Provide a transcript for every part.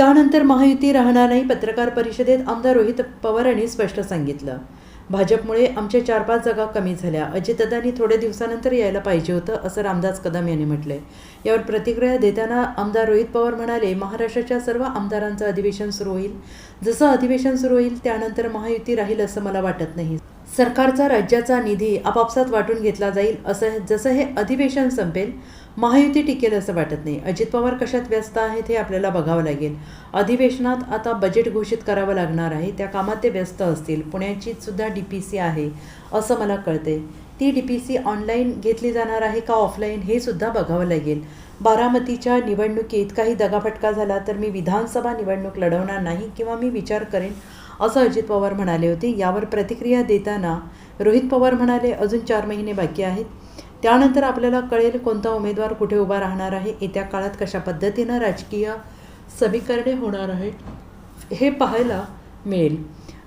त्यानंतर महायुती राहणार नाही पत्रकार परिषदेत आमदार रोहित पवार यांनी स्पष्ट सांगितलं. भाजपमुळे आमच्या चार पाच जागा कमी झाल्या. अजितदादांनी थोड्या दिवसानंतर यायला पाहिजे होतं असं रामदास कदम यांनी म्हटलंय. यावर प्रतिक्रिया देताना आमदार रोहित पवार म्हणाले महाराष्ट्राच्या सर्व आमदारांचं अधिवेशन सुरू होईल. जसं अधिवेशन सुरू होईल त्यानंतर महायुती राहील असं मला वाटत नाही. सरकारचा राज्याचा निधी आपापसात वाटून घेतला जाईल असं जसं हे अधिवेशन संपेल महायुती टिकेल असं वाटत नाही. अजित पवार कशात व्यस्त आहेत हे आपल्याला बघावं लागेल. अधिवेशनात आता बजेट घोषित करावं लागणार आहे. त्या कामात ते व्यस्त असतील. पुण्याची सुद्धा डी पी सी आहे असं मला कळते ती डी पी सी ऑनलाईन घेतली जाणार आहे का ऑफलाईन हे सुद्धा बघावं लागेल. बारामतीच्या निवडणुकीत काही दगाफटका झाला तर मी विधानसभा निवडणूक लढवणार नाही किंवा मी विचार करेन असं अजित पवार म्हणाले होते. यावर प्रतिक्रिया देताना रोहित पवार म्हणाले अजून चार महिने बाकी आहेत. त्यानंतर आपल्याला कळेल कोणता उमेदवार कुठे उभा राहणार आहे. येत्या काळात कशा पद्धतीनं राजकीय समीकरणे होणार आहेत हे पाहायला मिळेल.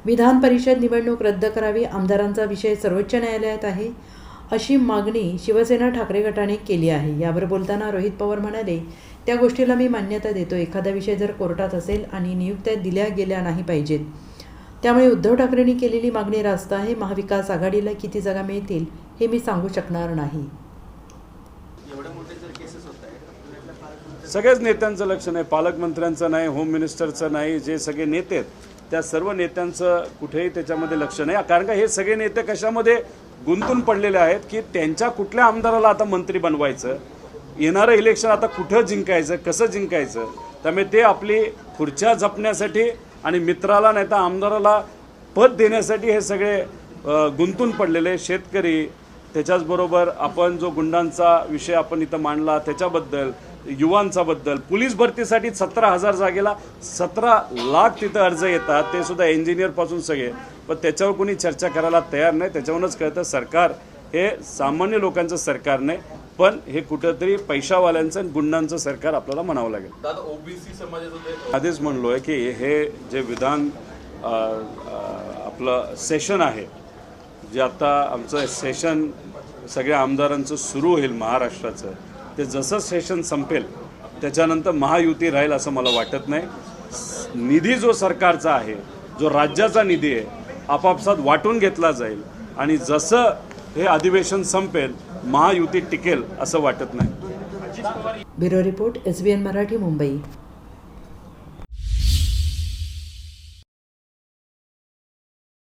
विधान परिषद निवडणूक रद्द करावी. आमदारांचा विषय सर्वोच्च न्यायालयात आहे अशी मागणी शिवसेना ठाकरे गटाने केली आहे. यावर बोलताना रोहित पवार म्हणाले त्या गोष्टीला मी मान्यता देतो. एखादा विषय जर कोर्टात असेल आणि नियुक्त्या दिल्या गेल्या नाही पाहिजेत त्यामुळे उद्धव ठाकरेंनी केलेली मागणी रास्त आहे महाविकास आघाडीला किती जागा मिळतील हे मी सांगू शकणार नाही. सगळ्याच नेत्यांचं लक्ष नाही पालकमंत्र्यांचं नाही होम मिनिस्टरचं नाही जे सगळे नेते आहेत त्या सर्व नेत्यांचं कुठेही त्याच्यामध्ये लक्ष नाही. कारण का हे सगळे नेते कशामध्ये गुंतून पडलेले आहेत की त्यांच्या कुठल्या आमदाराला आता मंत्री बनवायचं? येणारं इलेक्शन आता कुठं जिंकायचं कसं जिंकायचं? त्यामुळे ते आपली खुर्च्या जपण्यासाठी आणि मित्राला नाही तर आमदाराला पद देण्यासाठी हे सगळे गुंतून पडलेले शेतकरी. त्याच्याचबरोबर आपण जो गुंडांचा विषय आपण इथं मांडला त्याच्याबद्दल युवांचा बद्दल पोलीस भरतीसाठी सतरा हजार जागेला सतरा लाख तिथं अर्ज येतात. ते सुद्धा इंजिनियरपासून सगळे. पण त्याच्यावर कोणी चर्चा करायला तयार नाही. त्याच्यावरूनच कळतं सरकार हे सामान्य लोकांचं सरकार नाही पण हे कुठंतरी पैशावाल्यांचं आणि गुंडांचं सरकार आपल्याला म्हणावं लागेल. ओबीसी समाजाचं आधीच म्हणलोय की हे जे विधान आपलं सेशन आहे जे आता आमचं सेशन सगळ्या आमदारांचं सुरू होईल महाराष्ट्राचं ते जसं सेशन संपेल त्याच्यानंतर महायुती राहील असं मला वाटत नाही. निधी जो सरकारचा आहे जो राज्याचा निधी आहे आपापसात वाटून घेतला जाईल. आणि जसं हे अधिवेशन संपेल महायुती टिकेल असं वाटत नाही. Bureau report S B N Marathi Mumbai.